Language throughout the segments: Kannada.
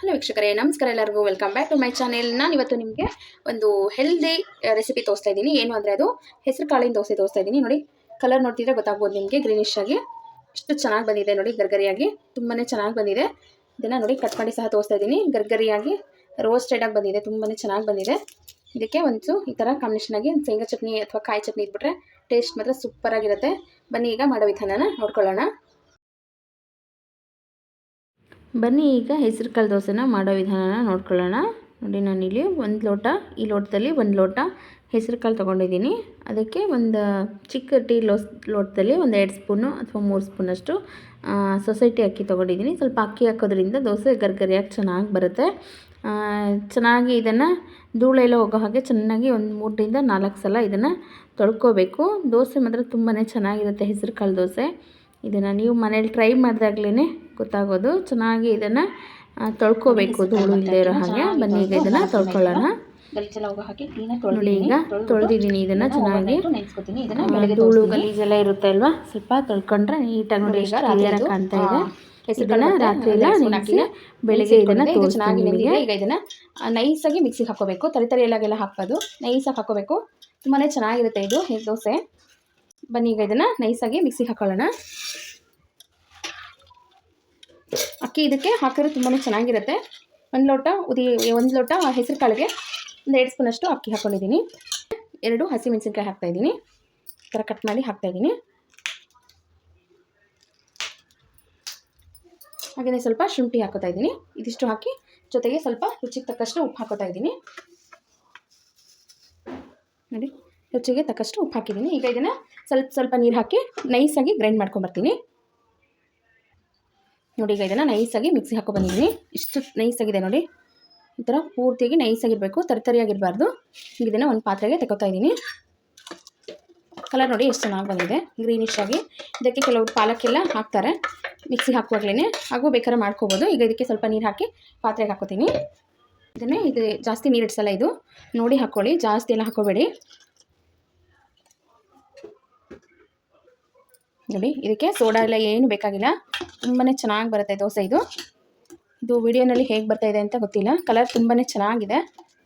ಹಲೋ ವೀಕ್ಷಕರೇ. ನಮಸ್ಕಾರ ಎಲ್ಲರಿಗೂ. Welcome back to my channel ನಾನು ಇವತ್ತು ನಿಮಗೆ ಒಂದು ಹೆಲ್ದಿ ರೆಸಿಪಿ ತೋರಿಸ್ತಾ ಇದ್ದೀನಿ. ಏನು ಅಂದರೆ ಅದು ಹೆಸರು ಕಾಳಿನ ದೋಸೆ ತೋರಿಸ್ತಾ ಇದ್ದೀನಿ. ನೋಡಿ ಕಲರ್ ನೋಡ್ತಿದ್ರೆ ಗೊತ್ತಾಗ್ಬೋದು ನಿಮಗೆ. ಗ್ರೀನಿಶ್ ಆಗಿ ಎಷ್ಟು ಚೆನ್ನಾಗಿ ಬಂದಿದೆ. ನೋಡಿ, ಗರ್ಗರಿಯಾಗಿ ತುಂಬಾ ಚೆನ್ನಾಗಿ ಬಂದಿದೆ. ಇದನ್ನು ನೋಡಿ ಕಟ್ ಮಾಡಿ ಸಹ ತೋರಿಸ್ತಾ ಇದ್ದೀನಿ. ಗರ್ಗರಿಯಾಗಿ ರೋಸ್ಟೆಡ್ ಆಗಿ ಬಂದಿದೆ. ತುಂಬಾ ಚೆನ್ನಾಗಿ ಬಂದಿದೆ. ಇದಕ್ಕೆ ಒಂದು ಈ ಥರ ಕಾಂಬಿನೇಷನ್ ಆಗಿ ಒಂದು ಶೇಂಗಾ ಚಟ್ನಿ ಅಥವಾ ಕಾಯಿ ಚಟ್ನಿ ಇದ್ಬಿಟ್ರೆ ಟೇಸ್ಟ್ ಮಾತ್ರ ಸೂಪರಾಗಿರುತ್ತೆ ಬನ್ನಿ, ಈಗ ಮಾಡೋ ವಿಧಾನನ ನೋಡ್ಕೊಳ್ಳೋಣ. ಬನ್ನಿ ಈಗ ಹೆಸರು ಕಾಳು ದೋಸೆನ ಮಾಡೋ ವಿಧಾನನ ನೋಡ್ಕೊಳ್ಳೋಣ. ನೋಡಿ ನಾನಿಲ್ಲಿ ಒಂದು ಲೋಟ, ಈ ಲೋಟದಲ್ಲಿ ಒಂದು ಲೋಟ ಹೆಸರು ಕಾಳು ತೊಗೊಂಡಿದ್ದೀನಿ. ಅದಕ್ಕೆ ಒಂದು ಚಿಕ್ಕ ಟೀ ಲೋಸ್, ಲೋಟದಲ್ಲಿ ಒಂದು ಎರಡು ಸ್ಪೂನು ಅಥವಾ ಮೂರು ಸ್ಪೂನಷ್ಟು ಸೊಸೈಟಿ ಅಕ್ಕಿ ತೊಗೊಂಡಿದ್ದೀನಿ. ಸ್ವಲ್ಪ ಅಕ್ಕಿ ಹಾಕೋದ್ರಿಂದ ದೋಸೆ ಗರ್ಗರಿಯಾಗಿ ಚೆನ್ನಾಗಿ ಬರುತ್ತೆ. ಚೆನ್ನಾಗಿ ಇದನ್ನು ಧೂಳೆಲ್ಲ ಹೋಗೋ ಹಾಗೆ ಚೆನ್ನಾಗಿ ಒಂದು ಮೂರರಿಂದ ನಾಲ್ಕು ಸಲ ಇದನ್ನು ತೊಳ್ಕೊಬೇಕು. ದೋಸೆ ಮಾತ್ರ ತುಂಬಾ ಚೆನ್ನಾಗಿರುತ್ತೆ ಹೆಸರು ಕಾಳು ದೋಸೆ. ಇದನ್ನು ನೀವು ಮನೇಲಿ ಟ್ರೈ ಮಾಡಿದಾಗ್ಲೇ ಗೊತ್ತಾಗೋದು. ಚೆನ್ನಾಗಿ ಇದನ್ನು ತೊಳ್ಕೊಬೇಕು. ಧೂಳು ಇಲ್ಲದೆ ಇರೋ ಹಾಗೆ. ಬನ್ನಿ ಈಗ ಇದನ್ನು ತೊಳ್ಕೊಳ್ಳೋಣ. ನೋಡಿ ಈಗ ತೊಳೆದಿದ್ದೀನಿ ಇದನ್ನು ಚೆನ್ನಾಗಿ. ಧೂಳು ಗಲೀಜೆಲ್ಲ ಇರುತ್ತೆ ಅಲ್ವಾ? ಸ್ವಲ್ಪ ತೊಳ್ಕೊಂಡ್ರೆ ನೀಟಾಗಿ ನೋಡಿ ಈಗ ಕ್ಲಿಯರ್ ಕಾಣ್ತಾ ಇದೆ. ಇದನ್ನ ರಾತ್ರಿ ಎಲ್ಲ ನೆನೆಸಿ ಬೆಳಿಗ್ಗೆ ಇದನ್ನ. ಚೆನ್ನಾಗಿ ನಿಮಗೆ ಈಗ ಇದನ್ನ ನೈಸಾಗಿ ಮಿಕ್ಸಿಗೆ ಹಾಕೋಬೇಕು. ತರಿ ತರಿ ಎಲ್ಲಾಗೆಲ್ಲ ಹಾಕೋದು. ಆಗಿ ಹಾಕೋಬೇಕು. ತುಂಬಾ ಚೆನ್ನಾಗಿರುತ್ತೆ ಇದು ದೋಸೆ. ಬನ್ನಿ ಈಗ ಇದನ್ನ ನೈಸಾಗಿ ಮಿಕ್ಸಿಗೆ ಹಾಕೊಳ್ಳೋಣ. ಅಕ್ಕಿ ಇದಕ್ಕೆ ಹಾಕಿದ್ರೆ ತುಂಬಾ ಚೆನ್ನಾಗಿರುತ್ತೆ. ಒಂದು ಲೋಟ ಉದಿ, ಒಂದು ಲೋಟ ಹೆಸರು ಕಾಳಿಗೆ ಒಂದು ಎರಡು ಸ್ಪೂನಷ್ಟು ಅಕ್ಕಿ ಹಾಕ್ಕೊಂಡಿದ್ದೀನಿ ಎರಡು ಹಸಿಮೆಣಸಿನ್ಕಾಯಿ ಹಾಕ್ತಾಯಿದ್ದೀನಿ ಈ ಥರ ಕಟ್ ಮಾಡಿ ಹಾಕ್ತಾಯಿದ್ದೀನಿ ಹಾಗೆಯೇ ಸ್ವಲ್ಪ ಶುಂಠಿ ಹಾಕೋತಾ ಇದ್ದೀನಿ. ಇದಿಷ್ಟು ಹಾಕಿ ಜೊತೆಗೆ ಸ್ವಲ್ಪ ರುಚಿಗೆ ತಕ್ಕಷ್ಟು ಉಪ್ಪು ಹಾಕೋತಾ ಇದ್ದೀನಿ. ನೋಡಿ, ರುಚಿಗೆ ತಕ್ಕಷ್ಟು ಉಪ್ಪು ಹಾಕಿದ್ದೀನಿ. ಈಗ ಇದನ್ನು ಸ್ವಲ್ಪ ಸ್ವಲ್ಪ ನೀರು ಹಾಕಿ ನೈಸಾಗಿ ಗ್ರೈಂಡ್ ಮಾಡ್ಕೊಂಬರ್ತೀನಿ ನೋಡಿ ಈಗ ಇದನ್ನು ನೈಸಾಗಿ ಮಿಕ್ಸಿ ಹಾಕೋ ಬಂದಿದ್ದೀನಿ ಇಷ್ಟು ನೈಸಾಗಿದೆ ನೋಡಿ. ಈ ಥರ ಪೂರ್ತಿಯಾಗಿ ನೈಸಾಗಿರಬೇಕು ತರಿತರಿಯಾಗಿರಬಾರ್ದು ಈಗ ಇದನ್ನು ಒಂದು ಪಾತ್ರೆಗೆ ತಗೋತಾ ಇದ್ದೀನಿ ಕಲರ್ ನೋಡಿ ಎಷ್ಟು ಚೆನ್ನಾಗಿ ಬಂದಿದೆ. ಗ್ರೀನಿಶ್ ಆಗಿ. ಇದಕ್ಕೆ ಕೆಲವು ಪಾಲಕ್ಕೆಲ್ಲ ಹಾಕ್ತಾರೆ. ಮಿಕ್ಸಿ ಹಾಕುವಾಗ್ಲೇ ಹಾಗೂ ಬೇಕಾದ್ರೆ ಮಾಡ್ಕೋಬೋದು. ಈಗ ಇದಕ್ಕೆ ಸ್ವಲ್ಪ ನೀರು ಹಾಕಿ ಪಾತ್ರೆಗೆ ಹಾಕೋತೀನಿ. ಇದನ್ನೇ ಇದು ಜಾಸ್ತಿ ನೀರು ಇಡ್ಸಲ್ಲ ಇದು. ನೋಡಿ ಹಾಕ್ಕೊಳ್ಳಿ ಜಾಸ್ತಿ ಎಲ್ಲ ಹಾಕೋಬೇಡಿ. ನೋಡಿ ಇದಕ್ಕೆ ಸೋಡಾ ಎಲ್ಲ ಏನು ಬೇಕಾಗಿಲ್ಲ. ತುಂಬಾ ಚೆನ್ನಾಗಿ ಬರುತ್ತೆ ದೋಸೆ ಇದು. ಇದು ವಿಡಿಯೋನಲ್ಲಿ ಹೇಗೆ ಬರ್ತಾ ಇದೆ ಅಂತ ಗೊತ್ತಿಲ್ಲ. ಕಲರ್ ತುಂಬಾ ಚೆನ್ನಾಗಿದೆ.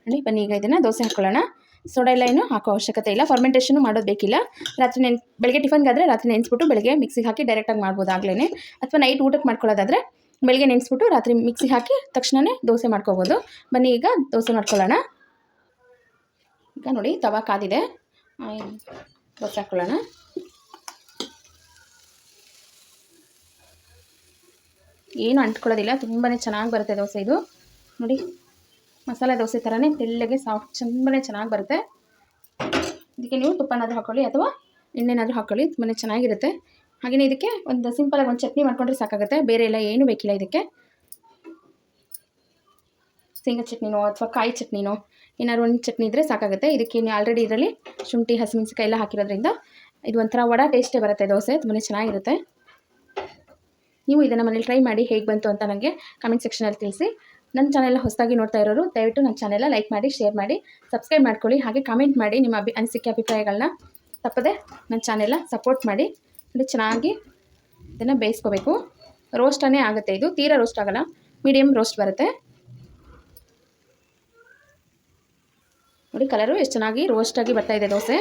ನೋಡಿ, ಬನ್ನಿ, ಈಗ ಇದನ್ನು ದೋಸೆ ಹಾಕ್ಕೊಳ್ಳೋಣ ಸೋಡಾ ಎಲ್ಲ ಏನು ಹಾಕೋ ಅವಶ್ಯಕತೆ ಇಲ್ಲ. ಫರ್ಮೆಂಟೇಷನು ಮಾಡೋದು ಬೇಕಿಲ್ಲ. ರಾತ್ರಿ ನೆನ್, ಬೆಳಗ್ಗೆ ಟಿಫನ್ಗಾದರೆ ರಾತ್ರಿ ನೆನೆಸ್ಬಿಟ್ಟು ಬೆಳಗ್ಗೆ ಮಿಕ್ಸಿಗೆ ಹಾಕಿ ಡೈರೆಕ್ಟಾಗಿ ಮಾಡ್ಬೋದು ಆಗಲೇ ಅಥವಾ ನೈಟ್ ಊಟಕ್ಕೆ ಮಾಡ್ಕೊಳ್ಳೋದಾದರೆ ಬೆಳಗ್ಗೆ ನೆನೆಸ್ಬಿಟ್ಟು ರಾತ್ರಿ ಮಿಕ್ಸಿಗೆ ಹಾಕಿ ತಕ್ಷಣವೇ ದೋಸೆ ಮಾಡ್ಕೋಬೋದು. ಬನ್ನಿ, ಈಗ ದೋಸೆ ಮಾಡ್ಕೊಳ್ಳೋಣ. ಈಗ ನೋಡಿ, ತವಾ ಕಾದಿದೆ. ದೋಸೆ ಹಾಕ್ಕೊಳ್ಳೋಣ ಏನು ಅಂಟ್ಕೊಳ್ಳೋದಿಲ್ಲ. ತುಂಬಾ ಚೆನ್ನಾಗಿ ಬರುತ್ತೆ ದೋಸೆ ಇದು. ನೋಡಿ, ಮಸಾಲೆ ದೋಸೆ ಥರನೇ ತೆಳ್ಳಗೆ ಸಾಫ್ಟ್ ತುಂಬಾ ಚೆನ್ನಾಗಿ ಬರುತ್ತೆ. ಇದಕ್ಕೆ ನೀವು ತುಪ್ಪನಾದರೂ ಹಾಕ್ಕೊಳ್ಳಿ ಅಥವಾ ಎಣ್ಣೆನಾದರೂ ಹಾಕ್ಕೊಳ್ಳಿ ತುಂಬಾ ಚೆನ್ನಾಗಿರುತ್ತೆ. ಹಾಗೆಯೇ ಇದಕ್ಕೆ ಒಂದು ಸಿಂಪಲಾಗಿ ಒಂದು ಚಟ್ನಿ ಮಾಡ್ಕೊಂಡ್ರೆ ಸಾಕಾಗುತ್ತೆ. ಬೇರೆ ಎಲ್ಲ ಏನೂ ಬೇಕಿಲ್ಲ ಇದಕ್ಕೆ. ಶೇಂಗಾ ಚಟ್ನಿನೋ ಅಥವಾ ಕಾಯಿ ಚಟ್ನಿನೋ ಏನಾದ್ರು ಒಂದು ಚಟ್ನಿ ಇದ್ದರೆ ಸಾಕಾಗುತ್ತೆ. ಇದಕ್ಕೆ ಆಲ್ರೆಡಿ ಇದರಲ್ಲಿ ಶುಂಠಿ ಹಸಿಮೆಣಸಿಕಾಯಿ ಎಲ್ಲ ಹಾಕಿರೋದ್ರಿಂದ ಇದು ಒಂಥರ ವಡ ಟೇಸ್ಟೇ ಬರುತ್ತೆ ದೋಸೆ. ತುಂಬಾ ಚೆನ್ನಾಗಿರುತ್ತೆ. ನೀವು ಇದನ್ನು ಮನೇಲಿ ಟ್ರೈ ಮಾಡಿ ಹೇಗೆ ಬಂತು ಅಂತ ನನಗೆ ಕಮೆಂಟ್ ಸೆಕ್ಷನಲ್ಲಿ ತಿಳಿಸಿ. ನನ್ನ ಚಾನೆಲ್ ಹೊಸದಾಗಿ ನೋಡ್ತಾ ಇರೋರು, ದಯವಿಟ್ಟು ನನ್ನ ಚಾನೆಲ್ನ ಲೈಕ್ ಮಾಡಿ ಶೇರ್ ಮಾಡಿ ಸಬ್ಸ್ಕ್ರೈಬ್ ಮಾಡ್ಕೊಳ್ಳಿ, ಹಾಗೆ ಕಮೆಂಟ್ ಮಾಡಿ ನಿಮ್ಮ ಅಭಿ ಅನಿಸಿಕೆ ಅಭಿಪ್ರಾಯಗಳನ್ನ ತಪ್ಪದೆ ನನ್ನ ಚಾನೆಲ್ನ ಸಪೋರ್ಟ್ ಮಾಡಿ. ನೋಡಿ ಚೆನ್ನಾಗಿ ಇದನ್ನು ಬೇಯಿಸ್ಕೋಬೇಕು. ರೋಸ್ಟನೇ ಆಗುತ್ತೆ ಇದು. ತೀರಾ ರೋಸ್ಟ್ ಆಗಲ್ಲ. ಮೀಡಿಯಮ್ ರೋಸ್ಟ್ ಬರುತ್ತೆ. ನೋಡಿ ಕಲರು ಎಷ್ಟು ಚೆನ್ನಾಗಿ ರೋಸ್ಟಾಗಿ ಇದೆ ದೋಸೆ.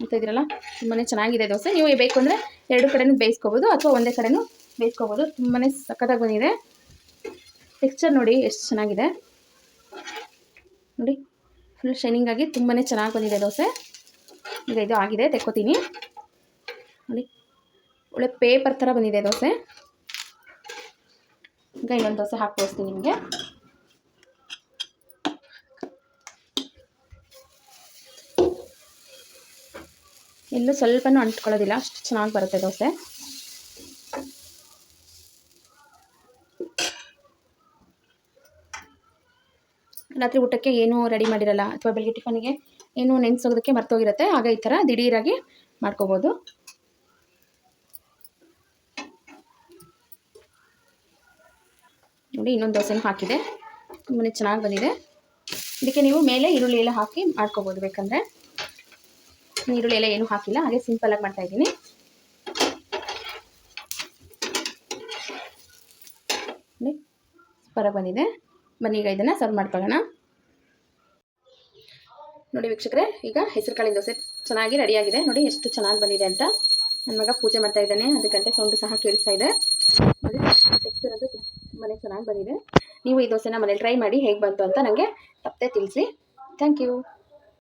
ಅಂತ ಇದ್ದೀರಲ್ಲ? ತುಂಬಾ ಚೆನ್ನಾಗಿದೆ ದೋಸೆ. ನೀವು ಬೇಕು ಅಂದರೆ ಎರಡು ಕಡೆನೂ ಬೇಯಿಸ್ಕೋಬೋದು ಅಥವಾ ಒಂದೇ ಕಡೆನೂ ಬೇಯಿಸ್ಕೋಬೋದು. ತುಂಬಾ ಸಖತ್ತಾಗಿ ಬಂದಿದೆ. ಟೆಕ್ಸ್ಚರ್ ನೋಡಿ ಎಷ್ಟು ಚೆನ್ನಾಗಿದೆ. ನೋಡಿ ಫುಲ್ ಶೈನಿಂಗ್ ಆಗಿ ತುಂಬಾ ಚೆನ್ನಾಗಿ ಬಂದಿದೆ ದೋಸೆ. ಈಗ ಇದು ಆಗಿದೆ, ತೆಕ್ಕೋತೀನಿ. ನೋಡಿ, ಒಳ್ಳೆ ಪೇಪರ್ ಥರ ಬಂದಿದೆ ದೋಸೆ. ಈಗ ಇನ್ನೊಂದು ದೋಸೆ ಹಾಕಿ ನಿಮಗೆ. ಎಲ್ಲೂ ಸ್ವಲ್ಪನೂ ಅಂಟ್ಕೊಳ್ಳೋದಿಲ್ಲ, ಅಷ್ಟು ಚೆನ್ನಾಗಿ ಬರುತ್ತೆ ದೋಸೆ. ರಾತ್ರಿ ಊಟಕ್ಕೆ ಏನೂ ರೆಡಿ ಮಾಡಿರಲ್ಲ ಅಥವಾ ಬೆಳಗ್ಗೆ ಟಿಫನ್ಗೆ ಏನೂ ನೆನೆಸೋದಕ್ಕೆ ಮರ್ತೋಗಿರುತ್ತೆ. ಆಗ ಈ ಥರ ದಿಢೀರಾಗಿ ಮಾಡ್ಕೋಬೋದು. ನೋಡಿ, ಇನ್ನೊಂದು ದೋಸೆನೂ ಹಾಕಿದೆ. ತುಂಬಾ ಚೆನ್ನಾಗಿ ಬಂದಿದೆ. ಇದಕ್ಕೆ ನೀವು ಮೇಲೆ ಈರುಳ್ಳಿ ಎಲ್ಲ ಹಾಕಿ ಮಾಡ್ಕೋಬೋದು. ಬೇಕಂದರೆ ಈರುಳ್ಳಿ ಎಲ್ಲ ಏನೂ ಹಾಕಿಲ್ಲ, ಹಾಗೆ ಸಿಂಪಲಾಗಿ ಮಾಡ್ತಾಯಿದ್ದೀನಿ ಸೂಪರಾಗಿ ಬಂದಿದೆ. ಬನ್ನಿ ಈಗ ಇದನ್ನು ಸರ್ವ್ ಮಾಡ್ಕೊಳ್ಳೋಣ. ನೋಡಿ ವೀಕ್ಷಕರೇ, ಈಗ ಹೆಸರು ಕಾಳಿನ ದೋಸೆ ಚೆನ್ನಾಗಿ ರೆಡಿಯಾಗಿದೆ ನೋಡಿ ಎಷ್ಟು ಚೆನ್ನಾಗಿ ಬಂದಿದೆ ಅಂತ. ನನ್ನ ಮಗ ಪೂಜೆ ಮಾಡ್ತಾ ಇದ್ದಾನೆ ಗಂಟೆ ಸೌಂಡು ಸಹ ಕೇಳಿಸ್ತಾ ಇದೆ. ನೋಡಿ ಟೆಕ್ಸ್ಚರ್ ಅದು ಚೆನ್ನಾಗಿ ಬಂದಿದೆ. ನೀವು ಈ ದೋಸೆನ ಮನೇಲಿ ಟ್ರೈ ಮಾಡಿ ಹೇಗೆ ಬಂತು ಅಂತ ನನಗೆ ತಪ್ಪದೆ ತಿಳಿಸಿ. Thank you